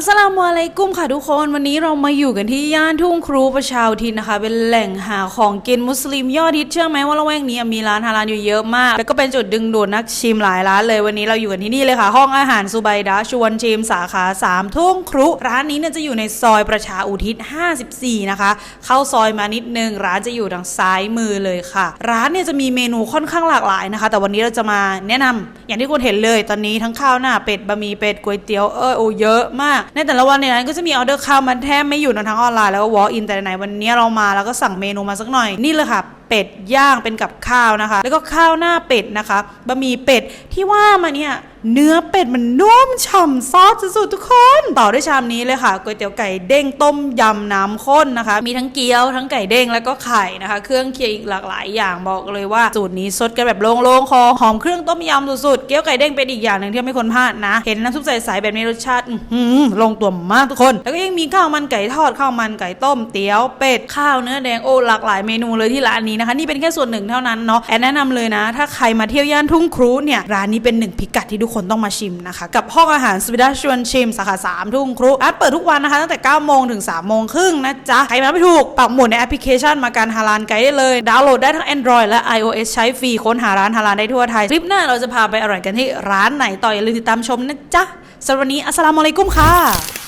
อัสลามุอะลัยกุมค่ะทุกคน วันนี้เรามาอยู่กันที่ย่านทุ่งครูประชาอุทิศนะคะ เป็นแหล่งหาของกินมุสลิมยอดฮิตเชื่อไหมว่าละแวกนี้มีร้านฮาลาลอยู่เยอะมาก แล้วก็เป็นจุดดึงดูดนักชิมหลายร้านเลยวันนี้เราอยู่กันที่นี่เลยค่ะ ห้องอาหารซูไบดะชวนชิมสาขา3ทุ่งครุร้านนี้เนี่ยจะอยู่ในซอยประชาอุทิศ 54 นะคะ เข้าซอยมานิดนึงร้านจะอยู่ทางซ้ายมือเลยค่ะ ร้านเนี่ยจะมีเมนูค่อนข้างหลากหลายนะคะ แต่วันนี้เราจะมาแนะนำอย่างที่คุณเห็นเลย ตอนนี้ทั้งข้าวหน้าเป็ดบะหมี่เป็ดก๋วยเตี๋ยวเออโอเยอะมากในแต่ละวันในร้านก็จะมีออเดอร์ข้าวมันแทบไม่อยู่ทั้งออนไลน์แล้วก็วอล์กอินแต่ไหนวันนี้เรามาแล้วก็สั่งเมนูมาสักหน่อยนี่เลยค่ะ เป็ดย่างเป็นกับข้าวนะคะ แล้วก็ข้าวหน้าเป็ดนะคะบะหมี่เป็ดที่ว่ามาเนี่ยเนื้อเป็ดมันนุ่มฉ่ำซอสสุดๆทุกคน ต่อด้วยชามนี้เลยค่ะก๋วยเตี๋ยวไก่เด้งต้มยำน้ำข้นนะคะ มีทั้งเกี๊ยวทั้งไก่เด้งแล้วก็ไข่นะคะ เครื่องเคียงอีกหลากหลายอย่างบอกเลยว่าสูตรนี้สดกันแบบโล่งๆคอหอมเครื่องต้มยำสุดๆเกี๊ยวไก่เด้งเป็นอีกอย่างหนึ่งที่ไม่ควรพลาดนะ เห็นน้ำซุปใสๆแบบนี้รสชาติลงตัวมากทุกคน แล้วก็ยังมีข้าวมันไก่ทอดข้าวมันไก่ต้มเตี๋ยวเป็ดข้าวเนื้อแดงโอ้หลากหลายเมนูเลยที่ร้านนี้นะคะนี่เป็นแค่ส่วนหนึ่งเท่านั้นเนาะแอนแนะนำเลยนะ ถ้าใครมาเที่ยวย่านทุ่งครูเนี่ยร้านนี้เป็นหนึ่งพิกัดที่ทุกคนต้องมาชิมนะคะ กับห้องอาหารสวิดาชวนชิมสาขา 3 ทุ่งครูร้านเปิดทุกวันนะคะตั้งแต่9โมงถึง3โมงครึ่งนะจ๊ะใครมาไม่ถูกปักหมุดในแอปพลิเคชันมาการฮาลานไกด์ได้เลย ดาวน์โหลดได้ทั้ง Android และ iOS ใช้ฟรีค้นหาร้านฮาลานได้ทั่วไทยคลิปหน้าเราจะพาไปอร่อยกันที่ร้านไหนต่ออย่าลืมติดตามชมนะจ๊ะสำหรับวันนี้อัสสลามุอะลัยกุมค่ะ